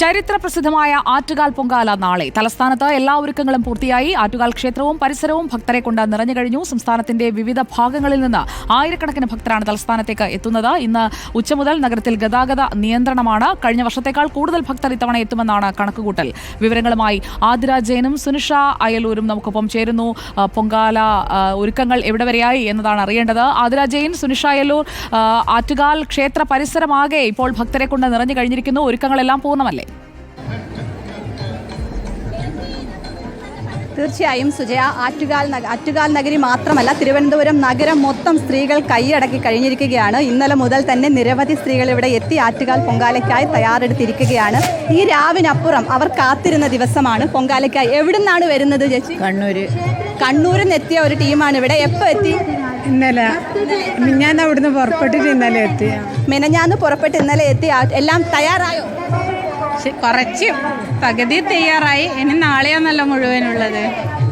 ചരിത്ര പ്രസിദ്ധമായ ആറ്റുകാൽ പൊങ്കാല നാളെ. തലസ്ഥാനത്ത് എല്ലാ ഒരുക്കങ്ങളും പൂർത്തിയായി. ആറ്റുകാൽ ക്ഷേത്രവും പരിസരവും ഭക്തരെ കൊണ്ട് നിറഞ്ഞു കഴിഞ്ഞു. സംസ്ഥാനത്തിന്റെ വിവിധ ഭാഗങ്ങളിൽ നിന്ന് ആയിരക്കണക്കിന് ഭക്തരാണ് തലസ്ഥാനത്തേക്ക് എത്തുന്നത്. ഇന്ന് ഉച്ച മുതൽ നഗരത്തിൽ ഗതാഗത നിയന്ത്രണമാണ്. കഴിഞ്ഞ വർഷത്തേക്കാൾ കൂടുതൽ ഭക്തർ ഇത്തവണ എത്തുമെന്നാണ് കണക്കുകൂട്ടൽ. വിവരങ്ങളുമായി ആതിര ജയനും സുനിഷ അയലൂരും നമുക്കൊപ്പം ചേരുന്നു. പൊങ്കാല ഒരുക്കങ്ങൾ എവിടെ വരെയായി എന്നതാണ് അറിയേണ്ടത്. ആതിര ജയൻ സുനിഷ അയലൂർ ആറ്റുകാൽ ക്ഷേത്ര പരിസരമാകെ ഇപ്പോൾ ഭക്തരെ കൊണ്ട് നിറഞ്ഞു കഴിഞ്ഞിരിക്കുന്നു. ഒരുക്കങ്ങളെല്ലാം പൂർണമല്ലേ? തീർച്ചയായും സുജയ ആറ്റുകാൽ ആറ്റുകാൽ നഗരി മാത്രമല്ല തിരുവനന്തപുരം നഗരം മൊത്തം സ്ത്രീകൾ കൈയടക്കി കഴിഞ്ഞിരിക്കുകയാണ്. ഇന്നലെ മുതൽ തന്നെ നിരവധി സ്ത്രീകൾ ഇവിടെ എത്തി ആറ്റുകാൽ പൊങ്കാലയ്ക്കായി തയ്യാറെടുത്തിരിക്കുകയാണ്. ഈ രാവിനപ്പുറം അവർ കാത്തിരുന്ന ദിവസമാണ്. പൊങ്കാലയ്ക്കായി എവിടുന്നാണ് വരുന്നത് ചേച്ചി? കണ്ണൂര്. കണ്ണൂരിൽ നിന്ന് എത്തിയ ഒരു ടീമാണ് ഇവിടെ. എപ്പോൾ എത്തി? ഇന്നലെ. ഞാൻ അവിടുന്ന് പുറപ്പെട്ടിട്ട് ഇന്നലെ എത്തി. മിനഞ്ഞാന്ന് പുറപ്പെട്ട് ഇന്നലെ എത്തി. എല്ലാം തയ്യാറായോ? കുറച്ച് പകുതി തയ്യാറായി. ഇനി നാളെയാണല്ലോ മുഴുവനുള്ളത്.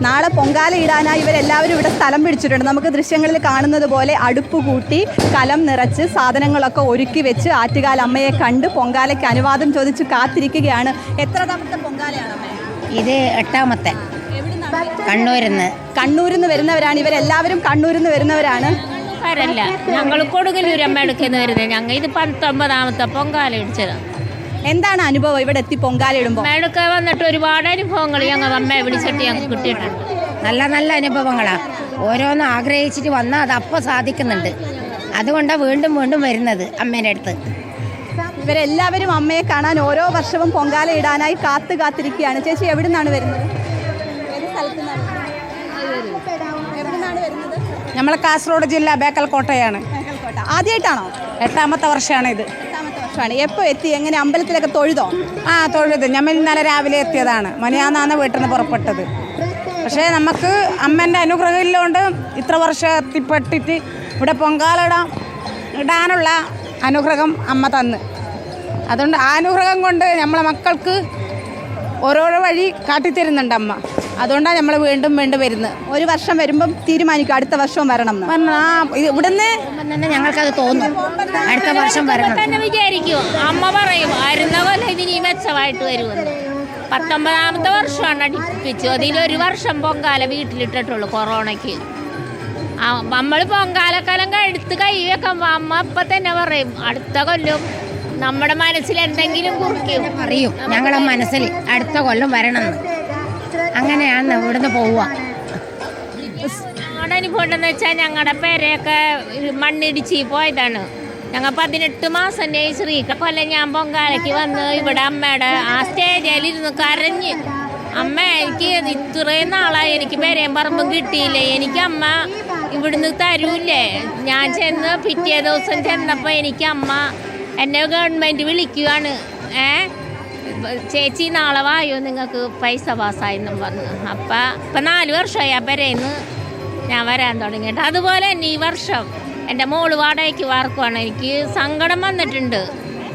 നാളെ പൊങ്കാല ഇടാനായി ഇവരെല്ലാവരും ഇവിടെ സ്ഥലം പിടിച്ചിട്ടുണ്ട്. നമുക്ക് ദൃശ്യങ്ങളിൽ കാണുന്നത് പോലെ അടുപ്പ് കൂട്ടി കലം നിറച്ച് സാധനങ്ങളൊക്കെ ഒരുക്കി വെച്ച് ആറ്റുകാൽ അമ്മയെ കണ്ട് പൊങ്കാലയ്ക്ക് അനുവാദം ചോദിച്ച് കാത്തിരിക്കുകയാണ്. എത്ര തവണത്തെ പൊങ്കാലയാണ് അമ്മേ? ഇത് എട്ടാമത്തെ. കണ്ണൂരിൽ നിന്ന് കണ്ണൂരിൽ നിന്ന് വരുന്നവരാണ്. ഇവരെല്ലാവരും കണ്ണൂരിൽ നിന്ന് വരുന്നവരാണ് ഞങ്ങൾ കൊടുങ്ങല്ലൂർ അമ്മ എടുക്കുന്ന വരുന്നത് ഞങ്ങൾ ഇത് പത്തൊമ്പതാമത്തെ പൊങ്കാല ഇടിച്ചത്. എന്താണ് അനുഭവം ഇവിടെ എത്തി പൊങ്കാല മേടൊക്കെ അമ്മയുടെ വന്നിട്ട് ഒരുപാട് അനുഭവങ്ങൾ ഞങ്ങൾ അമ്മയെ വിളിച്ചിട്ട് ഞങ്ങൾക്ക് കിട്ടിയിട്ടുണ്ട്. നല്ല നല്ല അനുഭവങ്ങളാണ് ഓരോന്ന് ആഗ്രഹിച്ചിട്ട് വന്നാൽ അത് അപ്പോൾ സാധിക്കുന്നുണ്ട്. അതുകൊണ്ടാണ് വീണ്ടും വീണ്ടും വരുന്നത് അമ്മേന്റെ അടുത്ത്. ഇവരെല്ലാവരും അമ്മയെ കാണാൻ ഓരോ വർഷവും പൊങ്കാല ഇടാനായി കാത്തു കാത്തിരിക്കുകയാണ്. ചേച്ചി എവിടെ നിന്നാണ് വരുന്നത്? നമ്മളെ കാസർഗോഡ് ജില്ല ബേക്കൽ കോട്ടയാണ് ആദ്യമായിട്ടാണോ എട്ടാമത്തെ വർഷമാണ് ഇത് വർഷമാണ് എപ്പോൾ എത്തി? എങ്ങനെ അമ്പലത്തിലൊക്കെ തൊഴുതോ? ആ തൊഴുത്. ഞമ്മൾ ഇന്നലെ രാവിലെ എത്തിയതാണ്. മനിയാന്നാണ് വീട്ടിൽ നിന്ന് പുറപ്പെട്ടത്. പക്ഷേ നമുക്ക് അമ്മേന്റെ അനുഗ്രഹം ഇല്ലോണ്ട് ഇത്ര വർഷം എത്തിപ്പെട്ടിട്ട് ഇവിടെ പൊങ്കാലിടാം ഇടാനുള്ള അനുഗ്രഹം അമ്മ തന്ന്. അതുകൊണ്ട് ആ അനുഗ്രഹം കൊണ്ട് നമ്മളെ മക്കൾക്ക് ഓരോരോ വഴി കാട്ടിത്തരുന്നുണ്ട് അമ്മ. അതുകൊണ്ടാണ് നമ്മൾ വീണ്ടും വീണ്ടും വരുന്നത്. ഒരു വർഷം വരുമ്പം തീരുമാനിക്കും അടുത്ത വർഷം വരണം. എന്ന് ആ ഇവിടുന്ന് തന്നെ ഞങ്ങൾക്കത് തോന്നും. അടുത്ത വർഷം വരണം. തന്നെ വിചാരിക്കും. അമ്മ പറയും വരുന്ന പോലെ ഇതിനി മെച്ചമായിട്ട് വരുമെന്ന്. പത്തൊമ്പതാമത്തെ വർഷമാണ് അടുപ്പിച്ചു. അതിലൊരു വർഷം പൊങ്കാല വീട്ടിലിട്ടിട്ടുള്ളൂ കൊറോണയ്ക്ക്. നമ്മൾ പൊങ്കാലക്കാലം എടുത്ത് കൈ വെക്കുമ്പോൾ അമ്മ അപ്പം തന്നെ പറയും അടുത്ത കൊല്ലം നമ്മുടെ മനസ്സിൽ എന്തെങ്കിലും കുറിക്കും. അറിയും ഞങ്ങളുടെ മനസ്സിൽ അടുത്ത കൊല്ലം വരണമെന്ന്. അങ്ങനെയാണ് ഇവിടുന്ന് പോവുക. ഞങ്ങളുടെ അനുഭവം എന്ന് വെച്ചാൽ ഞങ്ങളുടെ പേരെയൊക്കെ മണ്ണിടിച്ച് പോയതാണ്. ഞങ്ങൾ പതിനെട്ട് മാസം ശ്രീക്ക കൊല്ലം ഞാൻ പൊങ്കാലയ്ക്ക് വന്ന് ഇവിടെ അമ്മയുടെ ആ സ്റ്റേജിൽ ഇരുന്ന് കരഞ്ഞ് അമ്മ എനിക്ക് ഇത്രയും നാളായി എനിക്ക് പേരെയും പറമ്പും കിട്ടിയില്ലേ? എനിക്ക് അമ്മ ഇവിടുന്ന് തരൂല്ലേ? ഞാൻ ചെന്ന് പിറ്റേ ദിവസം ചെന്നപ്പോൾ എനിക്ക് അമ്മ എന്നെ ഗവൺമെന്റ് വിളിക്കുകയാണ് ഏ? ചേച്ചി നാളെ വായോ? നിങ്ങൾക്ക് പൈസ പാസ്സായെന്നും പറഞ്ഞു. അപ്പം ഇപ്പം നാല് വർഷമായി ആ ഞാൻ വരാൻ തുടങ്ങിയിട്ട് അതുപോലെ തന്നെ ഈ വർഷം എന്റെ മോൾ വാടകയ്ക്ക് വാർക്കുവാണ്. എനിക്ക് സങ്കടം വന്നിട്ടുണ്ട്.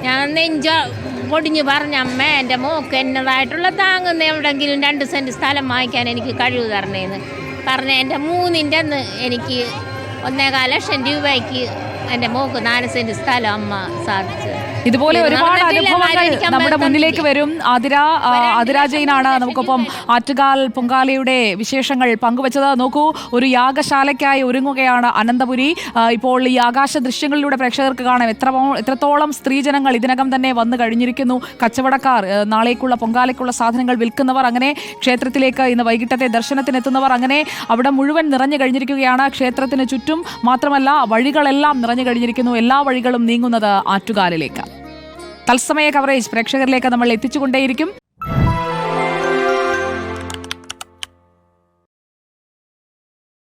ഞാൻ നെഞ്ച പൊടിഞ്ഞ് പറഞ്ഞ അമ്മ എന്റെ മോക്ക് എന്നതായിട്ടുള്ള താങ്ങുന്ന എവിടെങ്കിലും രണ്ട് സെന്റ് സ്ഥലം വാങ്ങിക്കാൻ എനിക്ക് കഴിവ് തരണേന്ന് പറഞ്ഞ എന്റെ മൂന്നിന്റെ അന്ന് എനിക്ക് ഒന്നേകാൽ ലക്ഷം രൂപയ്ക്ക് എന്റെ മോക്ക് നാല് സെന്റ് സ്ഥലം അമ്മ സാധിച്ചു. ഇതുപോലെ ഒരുപാട് അനുഭവങ്ങൾ നമ്മുടെ മുന്നിലേക്ക് വരും. അതിര ജയിനാണ് നമുക്കൊപ്പം ആറ്റുകാൽ പൊങ്കാലയുടെ വിശേഷങ്ങൾ പങ്കുവച്ചത്. നോക്കൂ ഒരു യാഗശാലയ്ക്കായി ഒരുങ്ങുകയാണ് അനന്തപുരി. ഇപ്പോൾ ഈ ആകാശ ദൃശ്യങ്ങളിലൂടെ പ്രേക്ഷകർക്ക് കാണാം. എത്ര എത്രത്തോളം സ്ത്രീജനങ്ങൾ ഇതിനകം തന്നെ വന്നു കഴിഞ്ഞിരിക്കുന്നു. കച്ചവടക്കാർ നാളേക്കുള്ള പൊങ്കാലയ്ക്കുള്ള സാധനങ്ങൾ വിൽക്കുന്നവർ അങ്ങനെ ക്ഷേത്രത്തിലേക്ക് ഇന്ന് വൈകിട്ടത്തെ ദർശനത്തിനെത്തുന്നവർ അങ്ങനെ അവിടെ മുഴുവൻ നിറഞ്ഞു കഴിഞ്ഞിരിക്കുകയാണ്. ക്ഷേത്രത്തിന് ചുറ്റും മാത്രമല്ല വഴികളെല്ലാം നിറഞ്ഞു കഴിഞ്ഞിരിക്കുന്നു. എല്ലാ വഴികളും നീങ്ങുന്നത് ആറ്റുകാലിലേക്ക്. തത്സമയ കവറേജ് പ്രേക്ഷകരിലേക്ക് നമ്മൾ എത്തിച്ചുകൊണ്ടേയിരിക്കും.